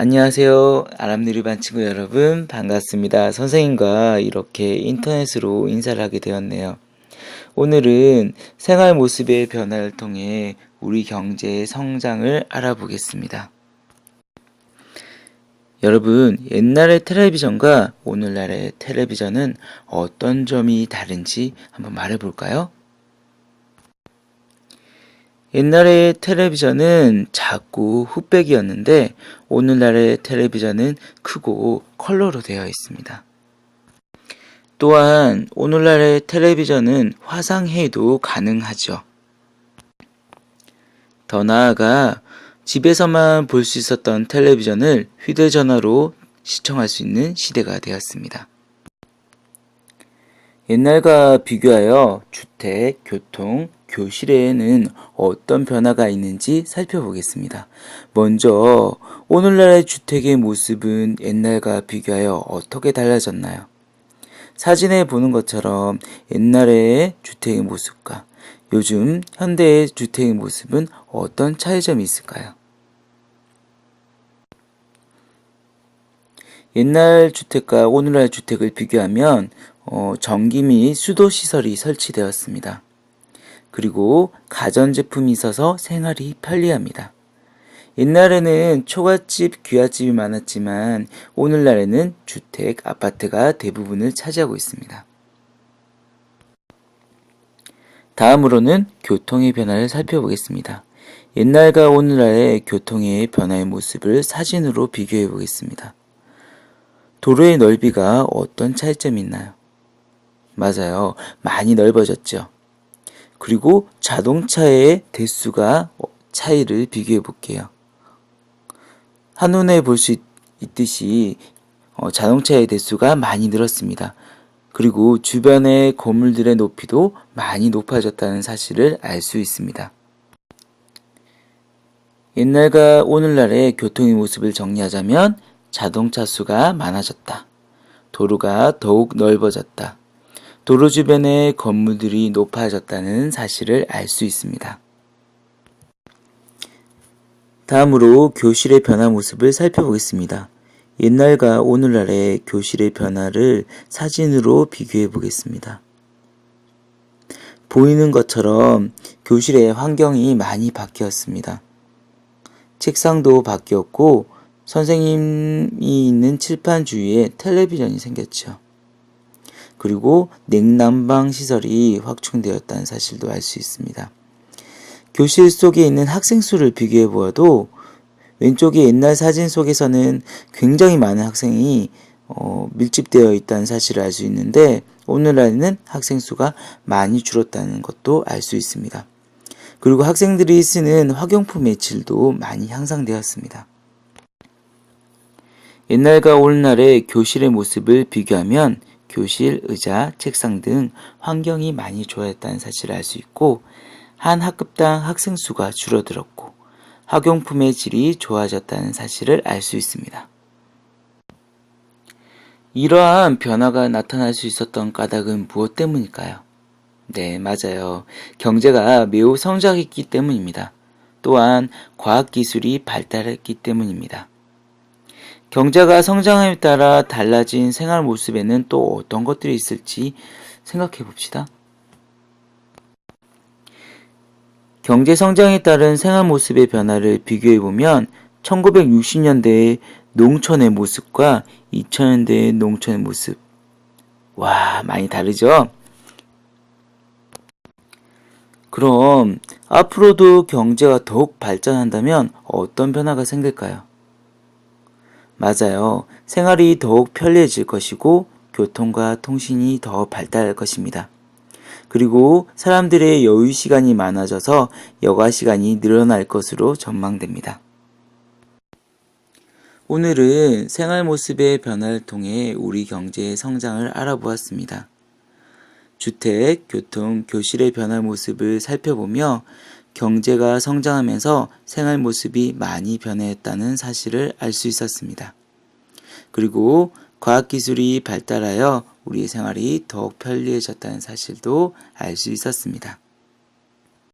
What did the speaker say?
안녕하세요. 아람누리반 친구 여러분, 반갑습니다. 선생님과 이렇게 인터넷으로 인사를 하게 되었네요. 오늘은 생활 모습의 변화를 통해 우리 경제의 성장을 알아보겠습니다. 여러분, 옛날의 텔레비전과 오늘날의 텔레비전은 어떤 점이 다른지 한번 말해볼까요? 옛날의 텔레비전은 작고 흑백이었는데 오늘날의 텔레비전은 크고 컬러로 되어 있습니다. 또한 오늘날의 텔레비전은 화상회의도 가능하죠. 더 나아가 집에서만 볼 수 있었던 텔레비전을 휴대전화로 시청할 수 있는 시대가 되었습니다. 옛날과 비교하여 주택, 교통, 교실에는 어떤 변화가 있는지 살펴보겠습니다. 먼저 오늘날의 주택의 모습은 옛날과 비교하여 어떻게 달라졌나요? 사진에 보는 것처럼 옛날의 주택의 모습과 요즘 현대의 주택의 모습은 어떤 차이점이 있을까요? 옛날 주택과 오늘날 주택을 비교하면 어, 전기 및 수도 시설이 설치되었습니다. 그리고 가전제품이 있어서 생활이 편리합니다. 옛날에는 초가집, 귀하집이 많았지만 오늘날에는 주택, 아파트가 대부분을 차지하고 있습니다. 다음으로는 교통의 변화를 살펴보겠습니다. 옛날과 오늘날의 교통의 변화의 모습을 사진으로 비교해 보겠습니다. 도로의 넓이가 어떤 차이점이 있나요? 맞아요. 많이 넓어졌죠. 그리고 자동차의 대수가 차이를 비교해 볼게요. 한눈에 볼 수 있듯이 어, 자동차의 대수가 많이 늘었습니다. 그리고 주변의 건물들의 높이도 많이 높아졌다는 사실을 알 수 있습니다. 옛날과 오늘날의 교통의 모습을 정리하자면 자동차 수가 많아졌다. 도로가 더욱 넓어졌다. 도로 주변의 건물들이 높아졌다는 사실을 알 수 있습니다. 다음으로 교실의 변화 모습을 살펴보겠습니다. 옛날과 오늘날의 교실의 변화를 사진으로 비교해 보겠습니다. 보이는 것처럼 교실의 환경이 많이 바뀌었습니다. 책상도 바뀌었고 선생님이 있는 칠판 주위에 텔레비전이 생겼죠. 그리고 냉난방 시설이 확충되었다는 사실도 알 수 있습니다. 교실 속에 있는 학생 수를 비교해 보아도 왼쪽의 옛날 사진 속에서는 굉장히 많은 학생이 어, 밀집되어 있다는 사실을 알 수 있는데 오늘날에는 학생 수가 많이 줄었다는 것도 알 수 있습니다. 그리고 학생들이 쓰는 학용품의 질도 많이 향상되었습니다. 옛날과 오늘날의 교실의 모습을 비교하면 교실, 의자, 책상 등 환경이 많이 좋아졌다는 사실을 알 수 있고 한 학급당 학생 수가 줄어들었고 학용품의 질이 좋아졌다는 사실을 알 수 있습니다. 이러한 변화가 나타날 수 있었던 까닭은 무엇 때문일까요? 네, 맞아요. 경제가 매우 성장했기 때문입니다. 또한 과학기술이 발달했기 때문입니다. 경제가 성장함에 따라 달라진 생활 모습에는 또 어떤 것들이 있을지 생각해 봅시다. 경제 성장에 따른 생활 모습의 변화를 비교해 보면 1960년대의 농촌의 모습과 2000년대의 농촌의 모습. 와, 많이 다르죠? 그럼 앞으로도 경제가 더욱 발전한다면 어떤 변화가 생길까요? 맞아요. 생활이 더욱 편리해질 것이고 교통과 통신이 더 발달할 것입니다. 그리고 사람들의 여유 시간이 많아져서 여가 시간이 늘어날 것으로 전망됩니다. 오늘은 생활 모습의 변화를 통해 우리 경제의 성장을 알아보았습니다. 주택, 교통, 교실의 변화 모습을 살펴보며 경제가 성장하면서 생활 모습이 많이 변했다는 사실을 알 수 있었습니다. 그리고 과학기술이 발달하여 우리의 생활이 더욱 편리해졌다는 사실도 알 수 있었습니다.